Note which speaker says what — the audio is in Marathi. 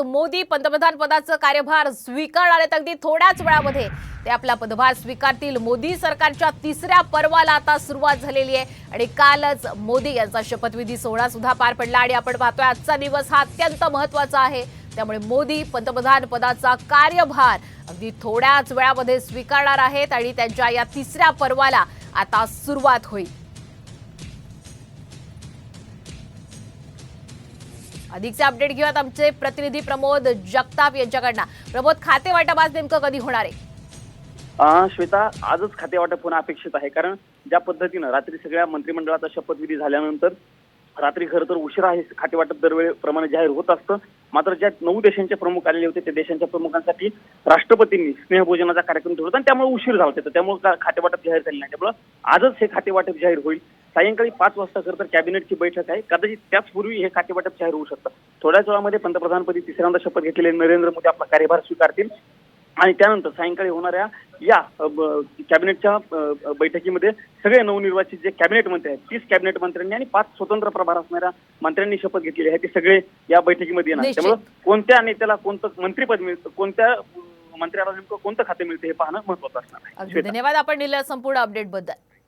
Speaker 1: आहोत मोदी पंतप्रधान पदाचं कार्यभार स्वीकारणार आहेत अगदी थोड्याच वेळामध्ये. ते आपला पदभार स्वीकारतील. मोदी सरकारच्या तिसऱ्या पर्वाला आता सुरुवात झालेली आहे. आणि कालच मोदी यांचा शपथविधी सोहळा सुद्धा पार पडला आणि आपण पाहतोय आजचा दिवस हा अत्यंत महत्त्वाचा आहे. त्यामुळे मोदी पंतप्रधान पदाचा कार्यभार अगदी थोड्याच वेळामध्ये स्वीकारणार आहेत आणि त्यांच्या या तिसऱ्या पर्वाला आता सुरुवात होईल. अधिकचे अपडेट घेऊयात आमचे प्रतिनिधी प्रमोद जगताप यांच्याकडनं. प्रमोद खाते वाटप आज नेमकं कधी होणार आहे?
Speaker 2: श्वेता आजच खाते वाटप होणं अपेक्षित आहे. कारण ज्या पद्धतीनं रात्री सगळ्या मंत्रिमंडळाचा शपथविधी झाल्यानंतर रात्री खरं तर उशिरा हे खाते वाटप दरवेळेप्रमाणे जाहीर होत असतं. मात्र ज्या नऊ देशांचे प्रमुख आलेले होते त्या देशांच्या प्रमुखांसाठी राष्ट्रपतींनी स्नेहभोजनाचा कार्यक्रम ठेवला होता आणि त्यामुळे उशीर झाला होता. त्यामुळे का- खाते वाटप जाहीर झाले नाही. त्यामुळे आजच हे खाते वाटप जाहीर होईल. सायंकाळी पाच वाजता खरं तर कॅबिनेटची बैठक आहे. कदाचित त्याचपूर्वी हे खाते वाटप जाहीर होऊ शकतं. थोड्याच वेळामध्ये पंतप्रधानपदी तिसऱ्यांदा शपथ घेतलेले नरेंद्र मोदी आपला कार्यभार स्वीकारतील. आणि त्यानंतर सायंकाळी होणाऱ्या या कॅबिनेटच्या बैठकीमध्ये सगळे नवनिर्वाचित जे कॅबिनेट मंत्री आहेत तीस कॅबिनेट मंत्र्यांनी आणि पाच स्वतंत्र प्रभार असणाऱ्या मंत्र्यांनी शपथ घेतलेली आहे ते सगळे या बैठकीमध्ये येणार. त्यामुळे कोणत्या नेत्याला कोणतं मंत्रीपद मिळतं कोणत्या मंत्र्याला नेमकं कोणतं खाते मिळते हे पाहणं महत्वाचं असणार आहे.
Speaker 1: धन्यवाद आपण दिलेल्या संपूर्ण अपडेटबद्दल.